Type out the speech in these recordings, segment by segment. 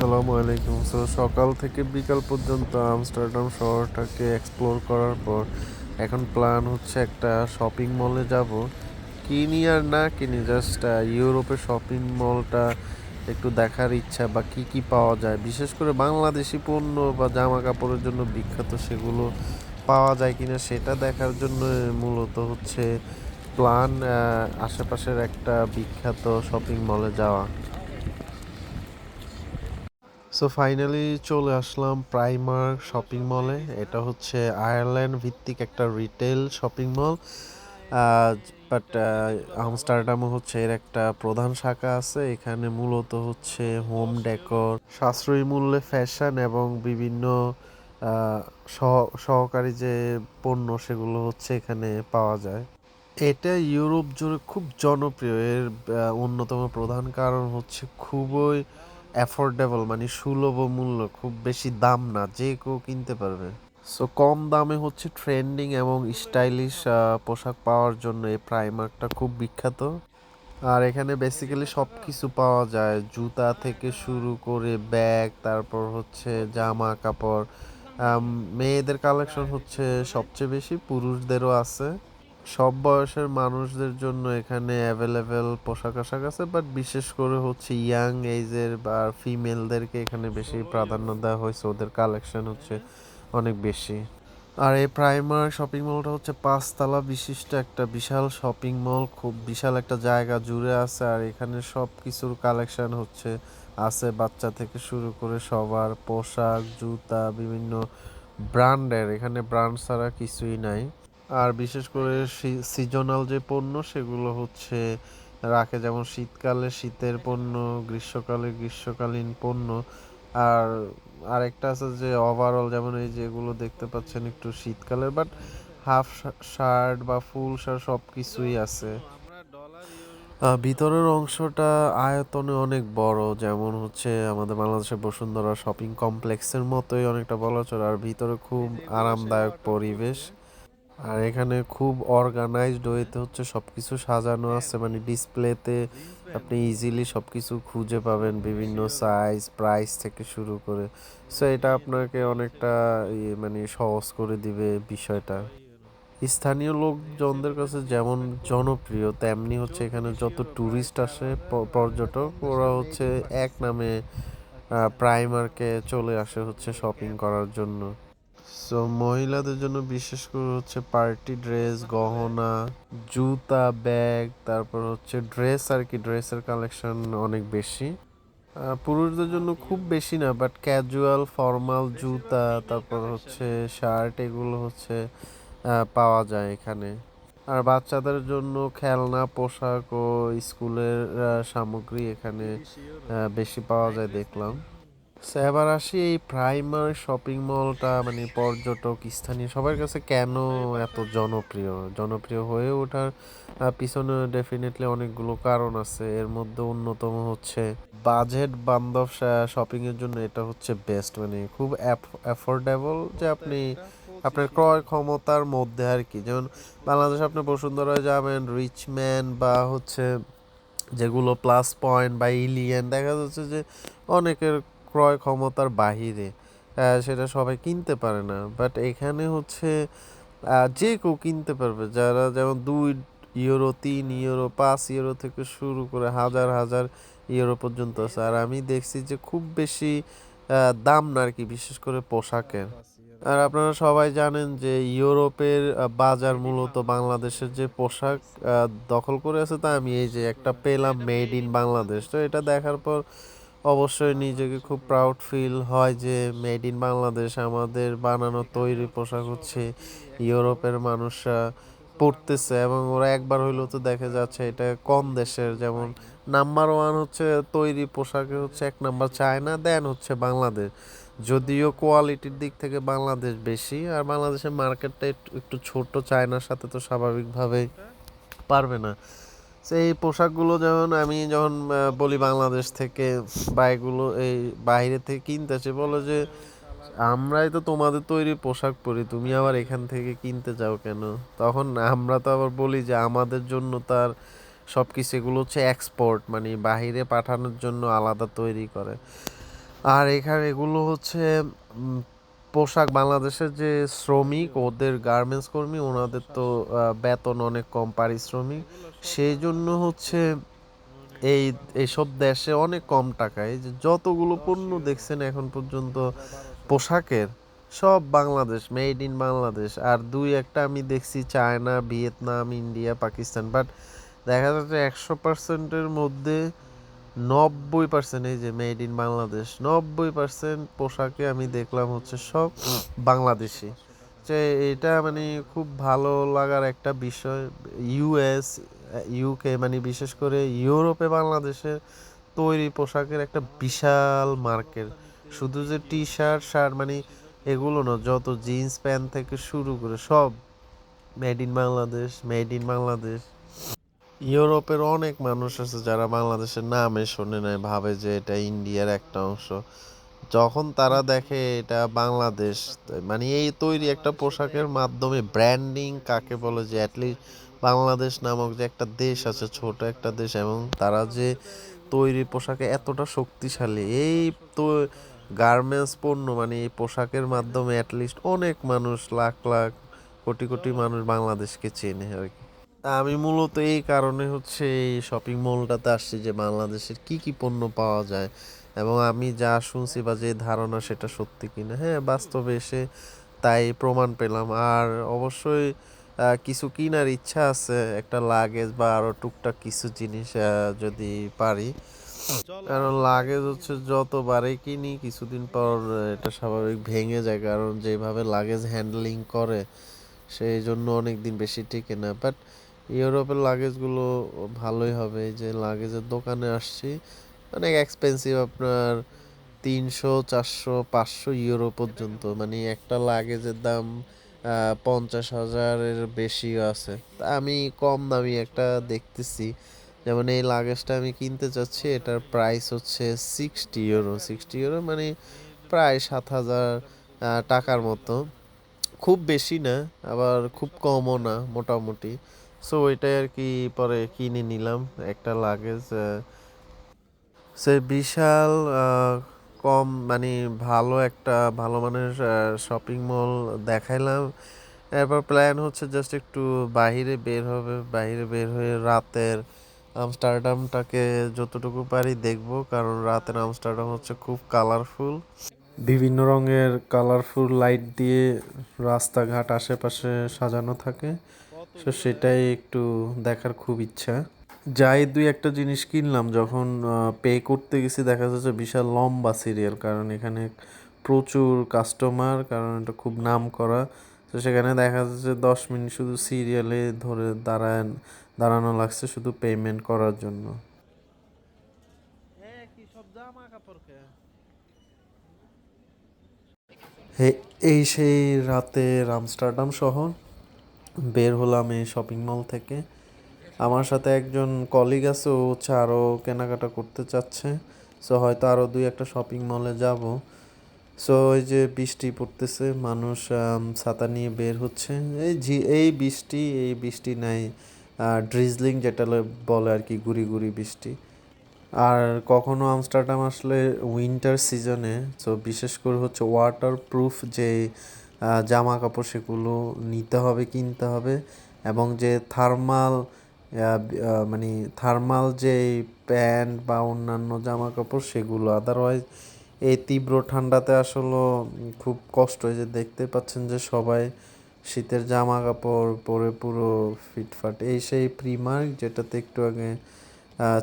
আসসালামু আলাইকুম। সো সকাল থেকে বিকাল পর্যন্ত আমস্টারডাম শহরটাকে এক্সপ্লোর করার পর এখন প্ল্যান হচ্ছে একটা শপিং মলে যাব। কিনি আর না কিনি জাস্ট ইউরোপের শপিং মলটা একটু দেখার ইচ্ছা বা কি কি পাওয়া যায়। বিশেষ করে বাংলাদেশি পণ্য বা জামা কাপড়ের জন্য বিখ্যাত সেগুলো পাওয়া যায় কিনা সেটা দেখার জন্য মূলত হচ্ছে প্ল্যান আশেপাশের একটা বিখ্যাত শপিং মলে যাওয়া। সো ফাইনালি চলে আসলাম প্রাইমার শপিং মলে এটা হচ্ছে আয়ারল্যান্ড ভিত্তিক একটা রিটেল শপিং মল বাট আমস্টারডামও হচ্ছে এর একটা প্রধান শাখা আছে। এখানে মূলত হচ্ছে হোম ডেকর সাশ্রয়ী মূল্যে ফ্যাশন এবং বিভিন্ন সহকারী যে পণ্য সেগুলো হচ্ছে এখানে পাওয়া যায়। এটা ইউরোপ জুড়ে খুব জনপ্রিয়। এর অন্যতম প্রধান কারণ হচ্ছে খুবই অ্যাফোর্ডেবল মানে সুলভ মূল্য, খুব বেশি দাম না, যে কেউ কিনতে পারবে। সো কম দামে হচ্ছে ট্রেন্ডিং এবং স্টাইলিশ পোশাক পাওয়ার জন্য এই প্রাইমার্কটা খুব বিখ্যাত। আর এখানে বেসিক্যালি সব কিছু পাওয়া যায়। জুতা থেকে শুরু করে ব্যাগ তারপর হচ্ছে জামা কাপড় মেয়েদের কালেকশন হচ্ছে সবচেয়ে বেশি, পুরুষদেরও আছে। সব বয়সের মানুষদের জন্য এখানে অ্যাভেলেবেল পোশাক আশাক আছে বাট বিশেষ করে হচ্ছে ইয়াং এজের বা ফিমেলদেরকে এখানে বেশি প্রাধান্য দেওয়া হয়েছে, ওদের কালেকশন হচ্ছে অনেক বেশি। আর এই প্রাইমার শপিং মলটা হচ্ছে পাঁচতলা বিশিষ্ট একটা বিশাল শপিং মল খুব বিশাল একটা জায়গা জুড়ে আছে, আর এখানে সব কিছুর কালেকশন হচ্ছে আছে, বাচ্চা থেকে শুরু করে সবার পোশাক, জুতা, বিভিন্ন ব্র্যান্ডের এখানে ব্র্যান্ড ছাড়া কিছুই নাই। আর বিশেষ করে সিজনাল যে পণ্য সেগুলো হচ্ছে রাখে, যেমন শীতকালে শীতের পণ্য, গ্রীষ্মকালে গ্রীষ্মকালীন পণ্য। আর আরেকটা আছে যে ওভারঅল যেমন এই যেগুলো দেখতে পাচ্ছেন একটু শীতকালের বাট হাফ শার্ট বা ফুল শার্ট সব কিছুই আছে ভিতরের অংশটা আয়তনে অনেক বড়, যেমন হচ্ছে আমাদের বাংলাদেশের বসুন্ধরা শপিং কমপ্লেক্সের মতোই অনেকটা বলা চলে, আর ভিতরে খুব আরামদায়ক পরিবেশ। আর এখানে খুব অর্গানাইজড ওয়েতে হচ্ছে সব কিছু সাজানো আছে মানে ডিসপ্লেতে আপনি ইজিলি সব কিছু খুঁজে পাবেন বিভিন্ন সাইজ প্রাইস থেকে শুরু করে। সো এটা আপনাকে অনেকটা ইয়ে মানে সহজ করে দিবে বিষয়টা। স্থানীয় লোকজনদের কাছে যেমন জনপ্রিয়, তেমনি হচ্ছে এখানে যত ট্যুরিস্ট আসে পর্যটক, ওরা হচ্ছে এক নামে প্রাইমার্কে চলে আসে হচ্ছে শপিং করার জন্য। সো মহিলাদের জন্য বিশেষ করে হচ্ছে পার্টি ড্রেস, গহনা, জুতা, ব্যাগ, তারপর হচ্ছে ড্রেস আর কি, ড্রেসের কালেকশন অনেক বেশি। পুরুষদের জন্য খুব বেশি না বাট ক্যাজুয়াল ফর্মাল জুতা, তারপর হচ্ছে শার্ট এগুলো হচ্ছে পাওয়া যায় এখানে। আর বাচ্চাদের জন্য খেলনা, পোশাক ও স্কুলের সামগ্রী এখানে বেশি পাওয়া যায় দেখলাম। আসি এই প্রাইমার শপিং মলটা মানে পর্যটক স্থানীয় সবার কাছে কেন এত জনপ্রিয়? জনপ্রিয় হয়ে ওঠার পিছনে ডেফিনেটলি অনেকগুলো কারণ আছে। এর মধ্যে অন্যতম হচ্ছে বাজেট বান্ধব শপিং এর জন্য এটা হচ্ছে বেস্ট মানে খুব অ্যাফোর্ডেবল যে আপনি, আপনার ক্রয় ক্ষমতার মধ্যে আর কি। যেমন বাংলাদেশ আপনি বসুন্ধরায় যাবেন রিচম্যান বা হচ্ছে যেগুলো প্লাস পয়েন্ট বা ইলিয়েন দেখা যাচ্ছে যে অনেকের ক্রয় ক্ষমতার বাহিরে সেটা সবাই কিনতে পারে না। বাট এখানে হচ্ছে যে কেউ কিনতে পারবে, যারা যেমন দুই ইউরো, তিন ইউরো, পাঁচ ইউরো থেকে শুরু করে হাজার হাজার ইউরো পর্যন্ত আছে। আর আমি দেখছি যে খুব বেশি দাম না আর কি, বিশেষ করে পোশাকের। আর আপনারা সবাই জানেন যে ইউরোপের বাজার মূলত বাংলাদেশের যে পোশাক দখল করে আছে তা আমি এই যে একটা পেলাম মেড ইন বাংলাদেশ। তো এটা দেখার পর অবশ্যই নিজেকে খুব প্রাউড ফিল হয় যে মেড ইন বাংলাদেশ, আমাদের বানানো তৈরি পোশাক হচ্ছে ইউরোপের মানুষরা পড়তেছে এবং ওরা একবার হইলেও তো দেখা যাচ্ছে এটা কম দেশের? যেমন নাম্বার ওয়ান হচ্ছে তৈরি পোশাকে হচ্ছে এক নাম্বার চায়না দেন হচ্ছে বাংলাদেশ। যদিও কোয়ালিটির দিক থেকে বাংলাদেশ বেশি, আর বাংলাদেশের মার্কেটটা একটু ছোট চায়নার সাথে তো স্বাভাবিকভাবেই পারবে না। এই পোশাকগুলো যেমন আমি যখন বলি বাংলাদেশ থেকে বা এগুলো এই বাইরে থেকে কিনতে কিনতেছে বলে যে, আমরাই তো তোমাদের তৈরি পোশাক পরি, তুমি আবার এখান থেকে কিনতে যাও কেন? তখন আমরা তো আবার বলি যে, আমাদের জন্য তার সব কিছু এগুলো হচ্ছে এক্সপোর্ট মানে বাইরে পাঠানোর জন্য আলাদা তৈরি করে। আর এখানে এগুলো হচ্ছে পোশাক বাংলাদেশের যে শ্রমিক, ওদের গার্মেন্টস কর্মী, ওনাদের তো বেতন অনেক কম, পারিশ্রমিক। সেই জন্য হচ্ছে এই, এইসব দেশে অনেক কম টাকায় যে যতগুলো পণ্য দেখছেন এখন পর্যন্ত পোশাকের, সব বাংলাদেশ মেড ইন বাংলাদেশ। আর দুই একটা আমি দেখছি China, Vietnam, India, Pakistan. But দেখা যাচ্ছে একশো পার্সেন্টের মধ্যে নব্বই পার্সেন্ট এই যে মেড ইন বাংলাদেশ, নব্বই পার্সেন্ট পোশাকে আমি দেখলাম হচ্ছে সব বাংলাদেশি। যে এটা মানে খুব ভালো লাগার একটা বিষয় ইউএস ইউকে মানে বিশেষ করে ইউরোপে বাংলাদেশের তৈরি পোশাকের একটা বিশাল মার্কেট। শুধু যে টি শার্ট শার্ট মানে এগুলো না, যত জিন্স প্যান্ট থেকে শুরু করে সব made in Bangladesh made in Bangladesh ইউরোপের অনেক মানুষ আছে যারা বাংলাদেশের নামে শোনে নাই ভাবে যে এটা ইন্ডিয়ার একটা অংশ। যখন তারা দেখে এটা বাংলাদেশ মানে এই তৈরি একটা পোশাকের মাধ্যমে ব্র্যান্ডিং কাকে বলে যে অ্যাটলিস্ট বাংলাদেশ নামক যে একটা দেশ আছে, ছোট একটা দেশ, এবং তারা যে তৈরি পোশাকে এতটা শক্তিশালী, এই তো গার্মেন্টস পণ্য মানে এই পোশাকের মাধ্যমে অ্যাটলিস্ট অনেক মানুষ, লাখ লাখ, কোটি কোটি মানুষ বাংলাদেশকে চেনে আর কি। আমি মূলত এই কারণে হচ্ছে এই শপিং মলটাতে আসছি যে বাংলাদেশের কি কি পণ্য পাওয়া যায়, এবং আমি যা শুনছি বা যে ধারণা সেটা সত্যি কিনা। হ্যাঁ বাস্তবে এসে তাই প্রমাণ পেলাম। আর অবশ্যই কিছু কিনার ইচ্ছা আছে একটা লাগেজ বা আরও টুকটাক কিছু জিনিস যদি পারি। কারণ লাগেজ হচ্ছে যতবারই কিনি কিছুদিন পর এটা স্বাভাবিক ভেঙে যায় কারণ যেভাবে লাগেজ হ্যান্ডলিং করে সেই জন্য অনেক দিন বেশি টিকে না। বাট ইউরোপের লাগেজগুলো ভালোই হবে এই যে লাগেজের দোকানে আসছি অনেক এক্সপেন্সিভ আপনার তিনশো চারশো পাঁচশো ইউরো পর্যন্ত। মানে একটা লাগেজের দাম পঞ্চাশ হাজারের বেশি আছে। তা আমি কম দামি একটা দেখতেছি। যেমন এই লাগেজটা আমি কিনতে চাচ্ছি, এটার প্রাইস হচ্ছে সিক্সটি ইউরো সিক্সটি ইউরো মানে প্রায় সাত হাজার টাকার মতো। খুব বেশি না, আবার খুব কমও না, মোটামুটি। সো ওইটাই আর কি পরে কিনে নিলাম একটা লাগেজ সে বিশাল কম মানে ভালো একটা, ভালো মানের শপিং মল দেখাইলাম। এরপর প্ল্যান হচ্ছে জাস্ট একটু বাইরে বের হবে বাইরে বের হয়ে রাতের আমস্টারডামটাকে যতটুকু পারি দেখব, কারণ রাতের আমস্টারডাম হচ্ছে খুব কালারফুল বিভিন্ন রঙের কালারফুল লাইট দিয়ে রাস্তাঘাট আশেপাশে সাজানো থাকে, তো সেটাই একটু দেখার খুব ইচ্ছা। যাই দুই একটা জিনিস কিনলাম যখন পে করতে গেছি দেখা যাচ্ছে বিশাল লম্বা সিরিয়াল কারণ এখানে প্রচুর কাস্টমার কারণ এটা খুব নাম করা। তো সেখানে দেখা যাচ্ছে দশ মিনিট শুধু সিরিয়ালে ধরে দাঁড়ায় দাঁড়ানো লাগছে শুধু পেমেন্ট করার জন্য। হে- এই সেই রাতে আমস্টারডাম শহর বের হলাম এই শপিং মল থেকে। আমার সাথে একজন কলিগ আছে, ও হচ্ছে আরও কেনাকাটা করতে চাচ্ছে। সো হয়তো আরও দুই একটা শপিং মলে যাব। সো এই যে বৃষ্টি পড়তেছে, মানুষ ছাতা নিয়ে বের হচ্ছে। এই ঝি, এই বৃষ্টি এই বৃষ্টি নাই। ড্রিজলিং যেটা বলে আর কি, গুড়ি গুড়ি বৃষ্টি। আর কখনো আমস্টারডাম আসলে উইন্টার সিজনে তো বিশেষ করে হচ্ছে ওয়াটার প্রুফ যে জামা কাপড় সেগুলো নিতে হবে, কিনতে হবে। এবং যে থার্মাল মানে থার্মাল যে প্যান্ট বা অন্যান্য জামা কাপড় সেগুলো আদারওয়াইজ এই তীব্র ঠান্ডাতে আসলে খুব কষ্ট যে দেখতে পাচ্ছেন যে সবাই শীতের জামা কাপড় পরে পুরো ফিটফাট। এই সেই প্রিমার্ক যেটাতে একটু আগে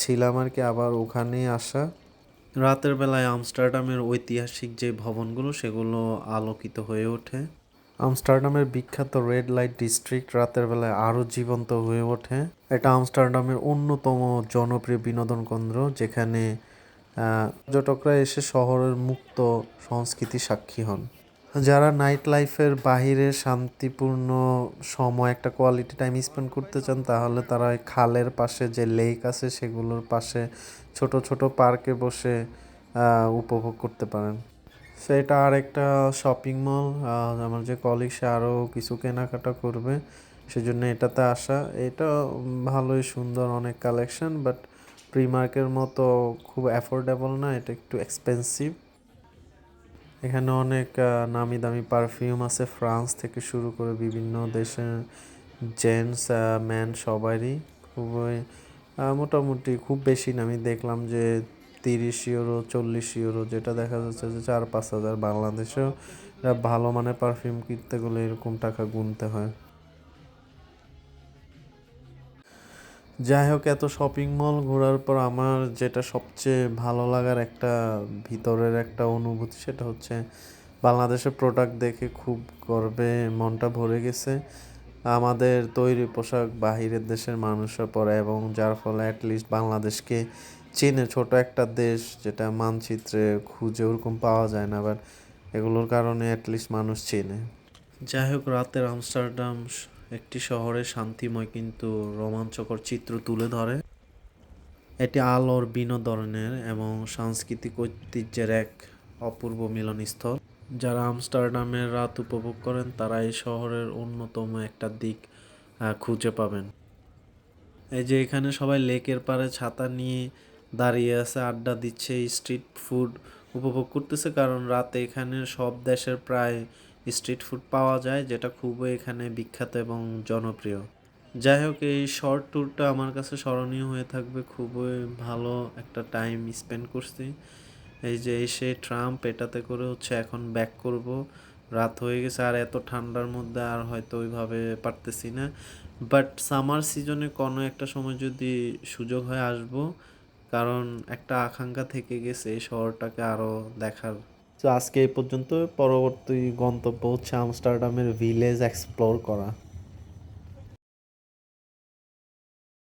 ছিলাম আর কি, আবার ওখানেই আসা। রাতের বেলায় আমস্টারডামের ঐতিহাসিক যে ভবনগুলো সেগুলো আলোকিত হয়ে ওঠে। আমস্টারডামের বিখ্যাত রেড লাইট ডিস্ট্রিক্ট রাতের বেলায় আরও জীবন্ত হয়ে ওঠে। এটা আমস্টারডামের অন্যতম জনপ্রিয় বিনোদন কেন্দ্র, যেখানে পর্যটকরা এসে শহরের মুক্ত সংস্কৃতি সাক্ষী হন। যারা নাইট লাইফের বাহিরে শান্তিপূর্ণ সময়, একটা কোয়ালিটি টাইম স্পেন্ড করতে চান, তাহলে তারা খালের পাশে যে লেক আছে, সেগুলোর পাশে ছোট ছোট পার্কে বসে উপভোগ করতে পারেন। সেটা আর একটা শপিং মল আমার যে কলিগ সে আরও কিছু কেনাকাটা করবে, সেজন্য এটাতে আসা। এটা ভালোই সুন্দর অনেক কালেকশন বাট প্রিমার্কের মতো খুব অ্যাফোর্ডেবল না, এটা একটু এক্সপেন্সিভ এখানে অনেক নামি দামি পারফিউম আছে ফ্রান্স থেকে শুরু করে বিভিন্ন দেশের জেন্টস ম্যান সবারই। খুবই মোটামুটি খুব বেশি না, আমি দেখলাম যে তিরিশ ইউরো, চল্লিশ ইউরো, যেটা দেখা যাচ্ছে যে চার পাঁচ হাজার বাংলাদেশেও ভালো মানের পারফিউম কিনতে গেলে এরকম টাকা গুনতে হয়। যাই হোক, এত শপিং মল ঘোরার পর আমার যেটা সবচেয়ে ভালো লাগার একটা ভিতরের একটা অনুভূতি সেটা হচ্ছে বাংলাদেশের প্রোডাক্ট দেখে খুব গর্বে মনটা ভরে গেছে। আমাদের তৈরি পোশাক বাহিরের দেশের মানুষরা পরে এবং যার ফলে অ্যাটলিস্ট বাংলাদেশকে চেনে ছোট একটা দেশ যেটা মানচিত্রে খুঁজে ওরকম পাওয়া যায় না বাট এগুলোর কারণে অ্যাটলিস্ট মানুষ চেনে। যাই হোক, রাতের আমস্টারডাম একটি শহরে শান্তিময় কিন্তু রোমাঞ্চকর চিত্র তুলে ধরে। এটি আলোর বিনোদনের এবং সাংস্কৃতিক ঐতিহ্যের এক অপূর্ব মিলনস্থল। যারা আমস্টারডামের রাত উপভোগ করেন, তারা এই শহরের অন্যতম একটা দিক খুঁজে পাবেন। এই যে এখানে সবাই লেকের পাড়ে ছাতা নিয়ে দাঁড়িয়ে আছে, আড্ডা দিচ্ছে স্ট্রিট ফুড উপভোগ করতেছে, কারণ রাতে এখানে সব দেশের প্রায় স্ট্রিট ফুড পাওয়া যায়, যেটা খুবই এখানে বিখ্যাত এবং জনপ্রিয়। যাই হোক, এই শর্ট ট্যুরটা আমার কাছে স্মরণীয় হয়ে থাকবে, খুবই ভালো একটা টাইম স্পেন্ড করছি। এই যে এসে ট্রাম্প এটাতে করে হচ্ছে এখন ব্যাক করব। রাত হয়ে গেছে, আর এত ঠান্ডার মধ্যে আর হয়তো ওইভাবে পারতেছি না। বাট সামার সিজনে কোনো একটা সময় যদি সুযোগ হয়, আসব। কারণ একটা আকাঙ্ক্ষা থেকে গেছে এই শহরটাকে আরও দেখার। তো আজকে এই পর্যন্ত পরবর্তী গন্তব্য হচ্ছে আমস্টারডামের ভিলেজ এক্সপ্লোর করা।